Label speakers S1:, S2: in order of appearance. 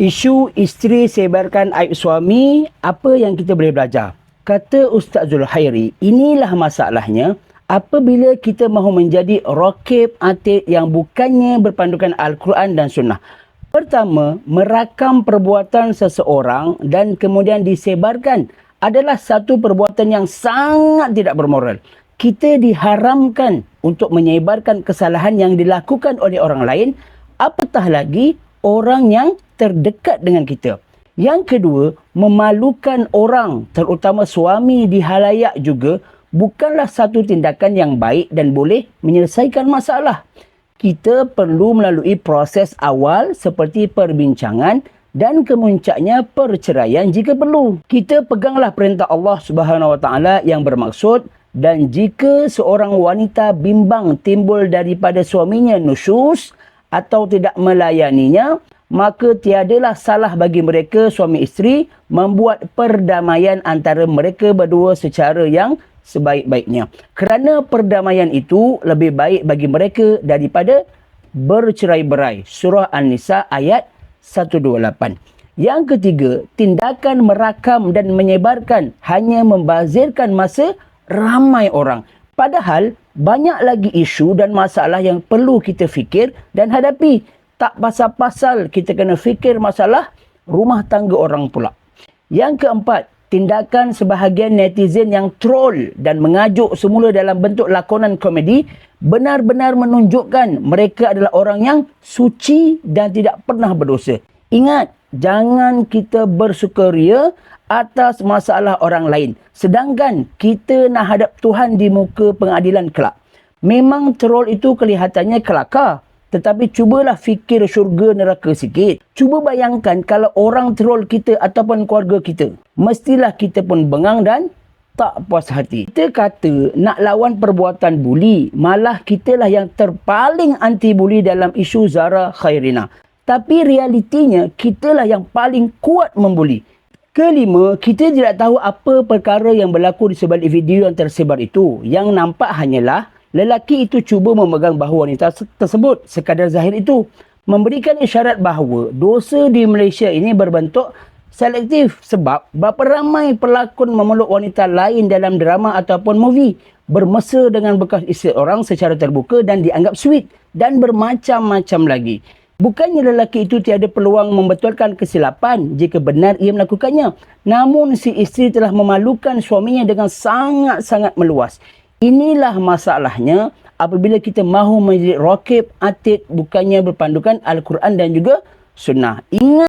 S1: Isu isteri sebarkan aib suami, apa yang kita boleh belajar? Kata Ustaz Zulhairi, inilah masalahnya apabila kita mahu menjadi rokib atid yang bukannya berpandukan Al-Quran dan Sunnah. Pertama, merakam perbuatan seseorang dan kemudian disebarkan adalah satu perbuatan yang sangat tidak bermoral. Kita diharamkan untuk menyebarkan kesalahan yang dilakukan oleh orang lain, apatah lagi orang yang terdekat dengan kita. Yang kedua, memalukan orang, terutama suami di halayak juga, bukanlah satu tindakan yang baik dan boleh menyelesaikan masalah. Kita perlu melalui proses awal seperti perbincangan dan kemuncaknya perceraian jika perlu. Kita peganglah perintah Allah Subhanahu Wa Taala yang bermaksud dan jika seorang wanita bimbang timbul daripada suaminya nusyus atau tidak melayaninya, maka tiadalah salah bagi mereka suami isteri membuat perdamaian antara mereka berdua secara yang sebaik-baiknya. Kerana perdamaian itu lebih baik bagi mereka daripada bercerai-berai. Surah An-Nisa ayat 128. Yang ketiga, tindakan merakam dan menyebarkan hanya membazirkan masa ramai orang. Padahal banyak lagi isu dan masalah yang perlu kita fikir dan hadapi tak pasal-pasal kita kena fikir masalah rumah tangga orang pula. Yang keempat, tindakan sebahagian netizen yang troll dan mengajuk semula dalam bentuk lakonan komedi benar-benar menunjukkan mereka adalah orang yang suci dan tidak pernah berdosa. Ingat, jangan kita bersukaria atas masalah orang lain. Sedangkan kita nak hadap Tuhan di muka pengadilan kelak. Memang troll itu kelihatannya kelakar. Tetapi cubalah fikir syurga neraka sikit. Cuba bayangkan kalau orang troll kita ataupun keluarga kita. Mestilah kita pun bengang dan tak puas hati. Kita kata nak lawan perbuatan buli. Malah kitalah yang terpaling anti buli dalam isu Zara Khairina. Tapi realitinya kitalah yang paling kuat membuli. Kelima, kita tidak tahu apa perkara yang berlaku di sebalik video yang tersebar itu. Yang nampak hanyalah lelaki itu cuba memegang bahu wanita tersebut sekadar zahir itu memberikan isyarat bahawa dosa di Malaysia ini berbentuk selektif sebab berapa ramai pelakon memeluk wanita lain dalam drama ataupun movie bermesra dengan bekas isteri orang secara terbuka dan dianggap sweet dan bermacam-macam lagi. Bukannya lelaki itu tiada peluang membetulkan kesilapan jika benar ia melakukannya. Namun si isteri telah memalukan suaminya dengan sangat-sangat meluas. Inilah masalahnya apabila kita mahu menjadi rokib atid bukannya berpandukan Al-Quran dan juga sunnah. Ingat